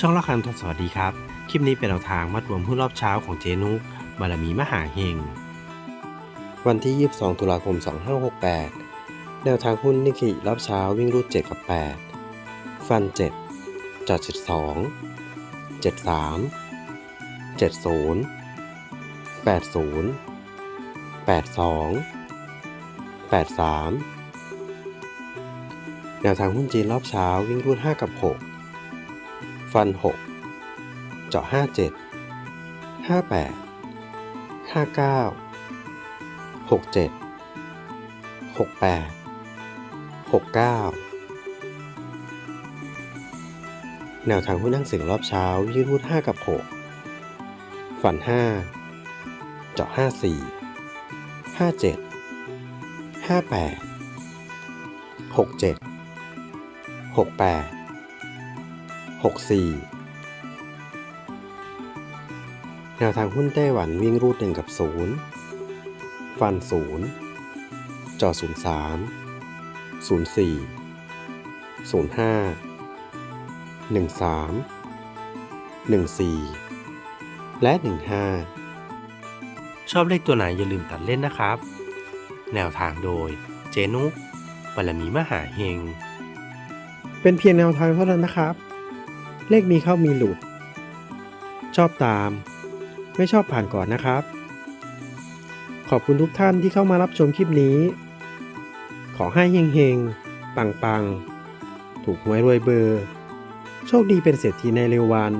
ช่องละคันทศสวัสดีครับ คลิปนี้เป็นแนวทางมัดรวมหุ้นรอบเช้าของเจนุกบารมีมหาเฮง วันที่ 22 ตุลาคม 2568 แนวทางหุ้นนิกเกิรอบเช้าวิ่งรูด 7 กับ 8 ฟัน 7จอด72 73 70 80 82 83 แนวทางหุ้นจีนรอบเช้าวิ่งรูด 5 กับ 6 ฟัน 6 เจาะ 57 58 59 67 68 69 แนวทางหุ้นนั่งสียงรอบเช้าวิ่งรูด5กับ6ฟัน 5 เจาะ 54 57 58 67 68 64 แนวทางหุ้นไต้หวันวิ่งรูด1กับ 0 ฟัน 0จอ03 04 05 13 14 และ 15 ชอบเลขตัวไหนอย่าลืมตัดเล่นนะครับ แนวทางโดยเจนุกบารมีมหาเฮงเป็นเพียงแนวทางเท่านั้นนะครับ เลขมีเข้ามีหลุด ชอบตาม ไม่ชอบผ่านก่อนนะครับ ขอบคุณทุกท่านที่เข้ามารับชมคลิปนี้ ขอให้เฮงๆ ปังๆ ถูกหวยรวยเบอร์ โชคดีเป็นเศรษฐีในเร็ววัน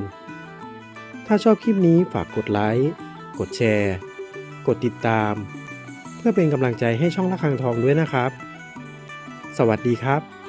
ถ้าชอบคลิปนี้ฝากกดไลค์กดแชร์ กดติดตาม เพื่อเป็นกำลังใจให้ช่องละคังทองด้วยนะครับ สวัสดีครับ